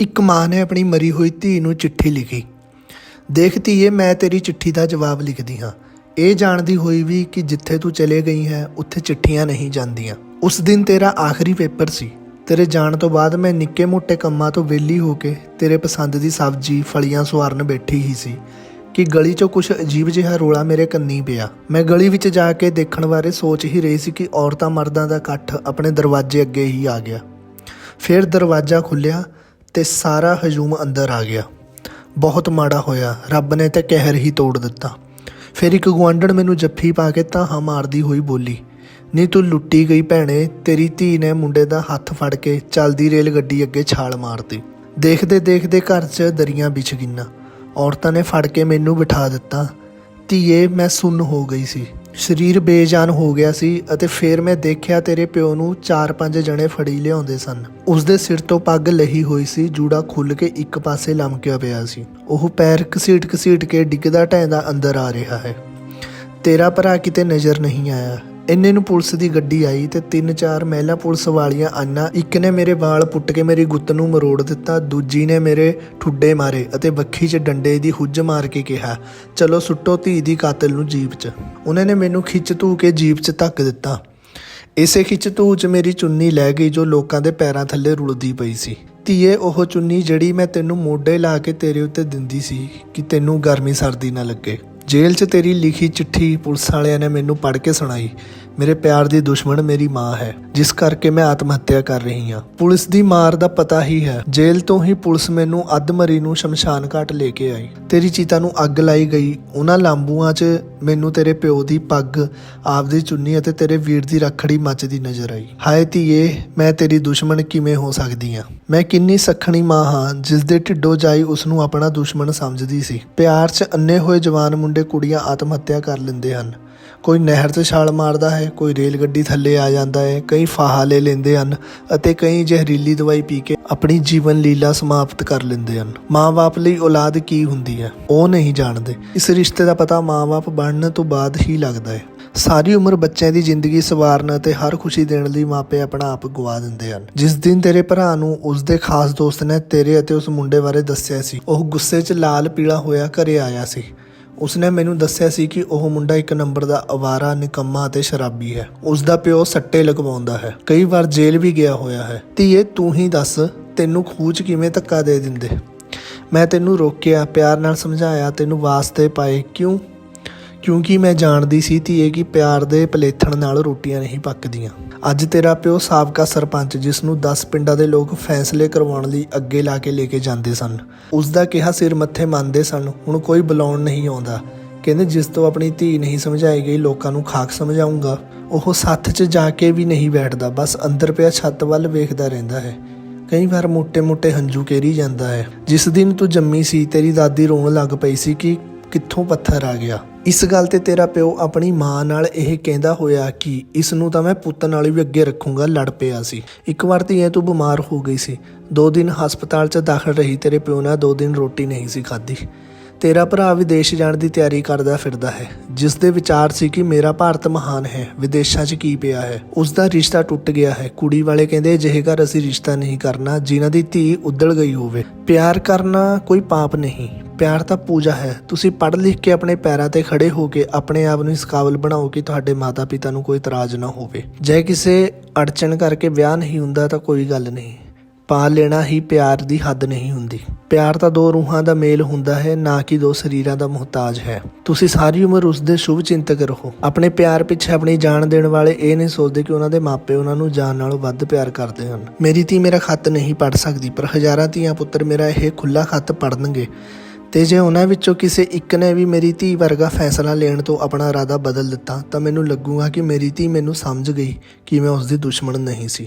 ਇੱਕ ਮਾਂ ਨੇ ਆਪਣੀ ਮਰੀ ਹੋਈ ਧੀ ਨੂੰ ਚਿੱਠੀ ਲਿਖੀ। ਦੇਖ ਧੀਏ, ਮੈਂ ਤੇਰੀ ਚਿੱਠੀ ਦਾ ਜਵਾਬ ਲਿਖਦੀ ਹਾਂ। ਇਹ ਜਾਣਦੀ ਹੋਈ ਵੀ ਕਿ ਜਿੱਥੇ ਤੂੰ ਚਲੇ ਗਈ ਹੈ, ਉੱਥੇ ਚਿੱਠੀਆਂ ਨਹੀਂ ਜਾਂਦੀਆਂ। ਉਸ ਦਿਨ ਤੇਰਾ ਆਖਰੀ ਪੇਪਰ ਸੀ। ਤੇਰੇ ਜਾਣ ਤੋਂ ਬਾਅਦ ਮੈਂ ਨਿੱਕੇ ਮੋਟੇ ਕੰਮਾਂ ਤੋਂ ਵਿਹਲੀ ਹੋ ਕੇ ਤੇਰੇ ਪਸੰਦ ਦੀ ਸਬਜ਼ੀ, ਫਲੀਆਂ ਸਵਾਰਨ ਬੈਠੀ ਹੀ ਸੀ ਕਿ ਗਲੀ 'ਚੋਂ ਕੁਝ ਅਜੀਬ ਜਿਹਾ ਰੋਲਾ ਮੇਰੇ ਕੰਨੀ ਪਿਆ। ਮੈਂ ਗਲੀ ਵਿੱਚ ਜਾ ਕੇ ਦੇਖਣ ਬਾਰੇ ਸੋਚ ਹੀ ਰਹੀ ਸੀ ਕਿ ਔਰਤਾਂ ਮਰਦਾਂ ਦਾ ਇਕੱਠ ਆਪਣੇ ਦਰਵਾਜ਼ੇ ਅੱਗੇ ਹੀ ਆ ਗਿਆ। ਫਿਰ ਦਰਵਾਜ਼ਾ ਖੁੱਲਿਆ ਤੇ ਸਾਰਾ ਹਜੂਮ ਅੰਦਰ ਆ ਗਿਆ। ਬਹੁਤ ਮਾੜਾ ਹੋਇਆ। ਰੱਬ ਨੇ ਤਾਂ ਕਹਿਰ ਹੀ ਤੋੜ ਦਿੱਤਾ। ਫਿਰ ਇੱਕ ਗੁਆਂਢਣ ਮੈਨੂੰ ਜੱਫੀ ਪਾ ਕੇ ਤਾਹਾਂ ਮਾਰਦੀ ਹੋਈ ਬੋਲੀ ਨਹੀਂ ਤੂੰ ਲੁੱਟੀ ਗਈ ਭੈਣੇ, ਤੇਰੀ ਧੀ ਨੇ ਮੁੰਡੇ ਦਾ ਹੱਥ ਫੜ ਕੇ ਚੱਲਦੀ ਰੇਲ ਗੱਡੀ ਅੱਗੇ ਛਾਲ ਮਾਰਤੀ। ਦੇਖਦੇ ਦੇਖਦੇ ਘਰ 'ਚ ਦਰੀਆਂ ਵਿਛ ਗਈਆਂ। ਔਰਤਾਂ ਨੇ ਫੜ ਕੇ ਮੈਨੂੰ ਬਿਠਾ ਦਿੱਤਾ। ਧੀਏ, ਮੈਂ ਸੁੰਨ ਹੋ ਗਈ ਸੀ। ਸਰੀਰ ਬੇਜਾਨ ਹੋ ਗਿਆ ਸੀ ਅਤੇ ਫਿਰ ਮੈਂ ਦੇਖਿਆ ਤੇਰੇ ਪਿਓ ਨੂੰ ਚਾਰ ਪੰਜ ਜਣੇ ਫੜੀ ਲਿਆਉਂਦੇ ਸਨ। ਉਸ ਦੇ ਸਿਰ ਤੋਂ ਪੱਗ ਲਹੀ ਹੋਈ ਸੀ, ਜੂੜਾ ਖੁੱਲ ਕੇ ਇੱਕ ਪਾਸੇ ਲਮਕਿਆ ਪਿਆ ਸੀ। ਉਹ ਪੈਰ ਘਸੀਟ ਘਸੀਟ ਕੇ ਡਿੱਗਦਾ ਢੈਂਦਾ ਅੰਦਰ ਆ ਰਿਹਾ ਹੈ। ਤੇਰਾ ਭਰਾ ਕਿਤੇ ਨਜ਼ਰ ਨਹੀਂ ਆਇਆ। ਇੰਨੇ ਨੂੰ ਪੁਲਿਸ ਦੀ ਗੱਡੀ ਆਈ ਤੇ ਤਿੰਨ ਚਾਰ ਮਹਿਲਾ ਪੁਲਿਸ ਵਾਲੀਆਂ ਆਈਆਂ। ਇੱਕ ਨੇ ਮੇਰੇ ਵਾਲ ਪੁੱਟ ਕੇ ਮੇਰੀ ਗੁੱਤ ਨੂੰ ਮਰੋੜ ਦਿੱਤਾ, ਦੂਜੀ ਨੇ ਮੇਰੇ ਠੁੱਡੇ ਮਾਰੇ ਅਤੇ ਬੱਖੀ 'ਚ ਡੰਡੇ ਦੀ ਹੁੱਜ ਮਾਰ ਕੇ ਕਿਹਾ, ਚਲੋ ਸੁੱਟੋ ਧੀ ਦੀ ਕਾਤਲ ਨੂੰ ਜੀਪ 'ਚ। ਉਹਨਾਂ ਨੇ ਮੈਨੂੰ ਖਿੱਚ ਧੂ ਕੇ ਜੀਪ 'ਚ ਧੱਕ ਦਿੱਤਾ। ਇਸੇ ਖਿੱਚ ਧੂ 'ਚ ਮੇਰੀ ਚੁੰਨੀ ਲੈ ਗਈ ਜੋ ਲੋਕਾਂ ਦੇ ਪੈਰਾਂ ਥੱਲੇ ਰੁਲਦੀ ਪਈ ਸੀ। ਧੀਏ, ਉਹ ਚੁੰਨੀ ਜਿਹੜੀ ਮੈਂ ਤੈਨੂੰ ਮੋਢੇ ਲਾ ਕੇ ਤੇਰੇ ਉੱਤੇ ਦਿੰਦੀ ਸੀ ਕਿ ਤੈਨੂੰ ਗਰਮੀ ਸਰਦੀ ਨਾ ਲੱਗੇ। ਜੇਲ੍ਹ 'ਚ ਤੇਰੀ ਲਿਖੀ ਚਿੱਠੀ ਪੁਲਿਸ ਵਾਲਿਆਂ ਨੇ ਮੈਨੂੰ ਪੜ੍ਹ ਕੇ ਸੁਣਾਈ। ਮੇਰੇ ਪਿਆਰ ਦੀ ਦੁਸ਼ਮਣ ਮੇਰੀ ਮਾਂ ਹੈ, ਜਿਸ ਕਰਕੇ ਮੈਂ ਆਤਮ ਹੱਤਿਆ ਕਰ ਰਹੀ ਹਾਂ। ਪੁਲਿਸ ਦੀ ਮਾਰ ਦਾ ਪਤਾ ਹੀ ਹੈ, ਜੇਲ੍ਹ ਤੋਂ ਹੀ ਪੁਲਿਸ ਮੈਨੂੰ ਅੱਧਮਰੀ ਨੂੰ ਸ਼ਮਸ਼ਾਨ ਘਾਟ ਲੈ ਕੇ ਆਈ। ਤੇਰੀ ਚੀਤਾ ਨੂੰ ਅੱਗ ਲਾਈ ਗਈ, ਉਹਨਾਂ ਲਾਂਬੂਆਂ 'ਚ ਮੈਨੂੰ ਤੇਰੇ ਪਿਓ ਦੀ ਪੱਗ, ਆਪਦੀ ਚੁੰਨੀ ਅਤੇ ਤੇਰੇ ਵੀਰ ਦੀ ਰੱਖੜੀ ਮੱਚਦੀ ਨਜ਼ਰ ਆਈ। ਹਾਏ ਧੀਏ, ਮੈਂ ਤੇਰੀ ਦੁਸ਼ਮਣ ਕਿਵੇਂ ਹੋ ਸਕਦੀ ਹਾਂ? ਮੈਂ ਕਿੰਨੀ ਸਖਣੀ ਮਾਂ ਹਾਂ, ਜਿਸ ਦੇ ਢਿੱਡੋਂ ਜਾਈ ਉਸ ਨੂੰ ਆਪਣਾ ਦੁਸ਼ਮਣ ਸਮਝਦੀ ਸੀ। ਪਿਆਰ 'ਚ ਅੰਨੇ ਹੋਏ ਜਵਾਨ ਮੁੰਡੇ ਕੁੜੀਆਂ ਆਤਮ ਹੱਤਿਆ ਕਰ ਲੈਂਦੇ ਹਨ। ਕੋਈ ਨਹਿਰ 'ਚ ਛਾਲ ਮਾਰਦਾ ਹੈ, ਕੋਈ ਰੇਲ ਗੱਡੀ ਥੱਲੇ ਆ ਜਾਂਦਾ ਹੈ, ਕਈ ਫਾਹਾ ਲੈ ਲੈਂਦੇ ਹਨ ਅਤੇ ਕਈ ਜ਼ਹਿਰੀਲੀ ਦਵਾਈ ਪੀ ਕੇ ਆਪਣੀ ਜੀਵਨ ਲੀਲਾ ਸਮਾਪਤ ਕਰ ਲੈਂਦੇ ਹਨ। ਮਾਂ-ਬਾਪ ਲਈ ਔਲਾਦ ਕੀ ਹੁੰਦੀ ਹੈ? ਉਹ ਨਹੀਂ ਜਾਣਦੇ। ਇਸ ਰਿਸ਼ਤੇ ਦਾ ਪਤਾ ਮਾਂ-ਬਾਪ ਬਣਨ ਤੋਂ ਬਾਅਦ ਹੀ ਲੱਗਦਾ ਹੈ। ਸਾਰੀ ਉਮਰ ਬੱਚਿਆਂ ਦੀ ਜ਼ਿੰਦਗੀ ਸਵਾਰਨ ਅਤੇ ਹਰ ਖੁਸ਼ੀ ਦੇਣ ਲਈ ਮਾਪੇ ਆਪਣਾ ਆਪ ਗਵਾ ਦਿੰਦੇ ਹਨ। ਜਿਸ ਦਿਨ ਤੇਰੇ ਭਰਾ ਨੂੰ ਉਸ ਦੇ ਖਾਸ ਦੋਸਤ ਨੇ ਤੇਰੇ ਅਤੇ ਉਸ ਮੁੰਡੇ ਬਾਰੇ ਦੱਸਿਆ ਸੀ, ਉਹ ਗੁੱਸੇ 'ਚ ਲਾਲ ਪੀਲਾ ਹੋਇਆ ਘਰੇ ਆਇਆ ਸੀ। ਉਸਨੇ ਮੈਨੂੰ ਦੱਸਿਆ ਸੀ ਕਿ ਉਹ ਮੁੰਡਾ ਇੱਕ ਨੰਬਰ ਦਾ ਅਵਾਰਾ, ਨਿਕੰਮਾ ਅਤੇ ਸ਼ਰਾਬੀ ਹੈ। ਉਸ ਦਾ ਪਿਓ ਸੱਟੇ ਲਗਵਾਉਂਦਾ ਹੈ। ਕਈ ਵਾਰ ਜੇਲ੍ਹ ਵੀ ਗਿਆ ਹੋਇਆ ਹੈ। ਧੀਏ, ਤੂੰ ਹੀ ਦੱਸ, ਤੈਨੂੰ ਖੂਚ ਕਿਵੇਂ ਧੱਕਾ ਦੇ ਦਿੰਦੇ? ਮੈਂ ਤੈਨੂੰ ਰੋਕਿਆ, ਪਿਆਰ ਨਾਲ ਸਮਝਾਇਆ, ਤੈਨੂੰ ਵਾਸਤੇ ਪਾਏ। ਕਿਉਂ? ਕਿਉਂਕਿ ਮੈਂ ਜਾਣਦੀ ਸੀ ਧੀਏ ਕਿ ਪਿਆਰ ਦੇ ਪਲੇਥਣ ਨਾਲ ਰੋਟੀਆਂ ਨਹੀਂ ਪੱਕਦੀਆਂ। ਅੱਜ ਤੇਰਾ ਪਿਓ ਸਾਬਕਾ ਸਰਪੰਚ, ਜਿਸ ਨੂੰ 10 ਪਿੰਡਾਂ ਦੇ ਲੋਕ ਫੈਸਲੇ ਕਰਵਾਉਣ ਲਈ ਅੱਗੇ ਲਾ ਕੇ ਲੈ ਕੇ ਜਾਂਦੇ ਸਨ। ਉਸ ਦਾ ਕਿਹਾ ਸਿਰ ਮੱਥੇ ਮੰਨਦੇ ਸਨ, ਹੁਣ ਕੋਈ ਬੁਲਾਉਣ ਨਹੀਂ ਆਉਂਦਾ। ਕਹਿੰਦੇ, ਜਿਸ ਤੋਂ ਆਪਣੀ ਧੀ ਨਹੀਂ ਸਮਝਾਈ ਗਈ, ਲੋਕਾਂ ਨੂੰ ਖਾਕ ਸਮਝਾਉਂਗਾ। ਉਹ ਸੱਥ 'ਚ ਜਾ ਕੇ ਵੀ ਨਹੀਂ ਬੈਠਦਾ, ਬਸ ਅੰਦਰ ਪਿਆ ਛੱਤ ਵੱਲ ਵੇਖਦਾ ਰਹਿੰਦਾ ਹੈ। ਕਈ ਵਾਰ ਮੋٹے-ਮੋٹے ਹੰਝੂ ਕੇਰੀ ਜਾਂਦਾ ਹੈ। ਜਿਸ ਦਿਨ ਤੂੰ ਜੰਮੀ ਸੀ, ਤੇਰੀ ਦਾਦੀ ਰੋਣ ਲੱਗ ਪਈ ਸੀ ਕਿ ਕਿੱਥੋਂ ਪੱਥਰ ਆ ਗਿਆ? ਇਸ ਗੱਲ ਤੇ ਤੇਰਾ ਪਿਓ ਆਪਣੀ ਮਾਂ ਨਾਲ ਇਹ ਕਹਿੰਦਾ ਹੋਇਆ ਕਿ ਇਸ ਨੂੰ ਤਾਂ ਮੈਂ ਪੁੱਤ ਨਾਲ ਵੀ ਅੱਗੇ ਰੱਖੂੰਗਾ, ਲੜ ਪਿਆ ਸੀ। ਇੱਕ ਵਾਰ ਧੀਏ ਤੂੰ ਬਿਮਾਰ ਹੋ ਗਈ ਸੀ। ਦੋ ਦਿਨ ਹਸਪਤਾਲ 'ਚ ਦਾਖਲ ਰਹੀ, ਤੇਰੇ ਪਿਓ ਨਾਲ ਦੋ ਦਿਨ ਰੋਟੀ ਨਹੀਂ ਸੀ ਖਾਧੀ। ਤੇਰਾ ਭਰਾ ਵਿਦੇਸ਼ ਜਾਣ ਦੀ ਤਿਆਰੀ ਕਰਦਾ ਫਿਰਦਾ ਹੈ। ਜਿਸ ਦੇ ਵਿਚਾਰ ਸੀ ਕਿ ਮੇਰਾ ਭਾਰਤ ਮਹਾਨ ਹੈ, ਵਿਦੇਸ਼ਾਂ 'ਚ ਕੀ ਪਿਆ ਹੈ? ਉਸ ਦਾ ਰਿਸ਼ਤਾ ਟੁੱਟ ਗਿਆ ਹੈ। ਕੁੜੀ ਵਾਲੇ ਕਹਿੰਦੇ, ਅਜਿਹੇ ਘਰ ਅਸੀਂ ਰਿਸ਼ਤਾ ਨਹੀਂ ਕਰਨਾ, ਜਿਨ੍ਹਾਂ ਦੀ ਧੀ ਉਦੜ ਗਈ ਹੋਵੇ। ਪਿਆਰ ਕਰਨਾ ਕੋਈ ਪਾਪ ਨਹੀਂ। ਪਿਆਰ ਤਾਂ ਪੂਜਾ ਹੈ। ਤੁਸੀਂ ਪੜ੍ਹ ਲਿਖ ਕੇ ਆਪਣੇ ਪੈਰਾਂ ਤੇ ਖੜੇ ਹੋ ਕੇ ਆਪਣੇ ਆਪ ਨੂੰ ਇਸ ਕਾਬਲ ਬਣਾਓ ਕਿ ਤੁਹਾਡੇ ਮਾਤਾ-ਪਿਤਾ ਨੂੰ ਕੋਈ ਇਤਰਾਜ਼ ਨਾ ਹੋਵੇ। ਜੇ ਕਿਸੇ ਅੜਚਣ ਕਰਕੇ ਵਿਆਹ ਨਹੀਂ ਹੁੰਦਾ ਤਾਂ ਕੋਈ ਗੱਲ ਨਹੀਂ। ਪਾ ਲੈਣਾ ਹੀ ਪਿਆਰ ਦੀ ਹੱਦ ਨਹੀਂ ਹੁੰਦੀ। ਪਿਆਰ ਤਾਂ ਦੋ ਰੂਹਾਂ ਦਾ ਮੇਲ ਹੁੰਦਾ ਹੈ, ਨਾ ਕਿ ਦੋ ਸਰੀਰਾਂ ਦਾ ਮੁਹਤਾਜ ਹੈ। ਤੁਸੀਂ ਸਾਰੀ ਉਮਰ ਉਸ ਦੇ ਸ਼ੁਭ ਚਿੰਤਕ ਰਹੋ। ਆਪਣੇ ਪਿਆਰ ਪਿੱਛੇ ਆਪਣੀ ਜਾਨ ਦੇਣ ਵਾਲੇ ਇਹ ਨਹੀਂ ਸੋਚਦੇ ਕਿ ਉਹਨਾਂ ਦੇ ਮਾਪੇ ਉਹਨਾਂ ਨੂੰ ਜਾਨ ਨਾਲੋਂ ਵੱਧ ਪਿਆਰ ਕਰਦੇ ਹਨ। ਮੇਰੀ ਧੀ ਮੇਰਾ ਖੱਤ ਨਹੀਂ ਪੜ ਸਕਦੀ, ਪਰ ਹਜ਼ਾਰਾਂ ਧੀਆਂ ਪੁੱਤਰ ਮੇਰਾ ਇਹ ਖੁੱਲਾ ਖੱਤ ਪੜਨਗੇ ਤੇ ਜੇ ਉਹਨਾਂ ਵਿੱਚੋਂ ਕਿਸੇ ਇੱਕ ਨੇ ਵੀ ਮੇਰੀ ਧੀ ਵਰਗਾ ਫੈਸਲਾ ਲੈਣ ਤੋਂ ਆਪਣਾ ਇਰਾਦਾ ਬਦਲ ਦਿੱਤਾ, ਤਾਂ ਮੈਨੂੰ ਲੱਗੂਗਾ ਕਿ ਮੇਰੀ ਧੀ ਮੈਨੂੰ ਸਮਝ ਗਈ ਕਿ ਮੈਂ ਉਸ ਦੀ ਦੁਸ਼ਮਣ ਨਹੀਂ ਸੀ।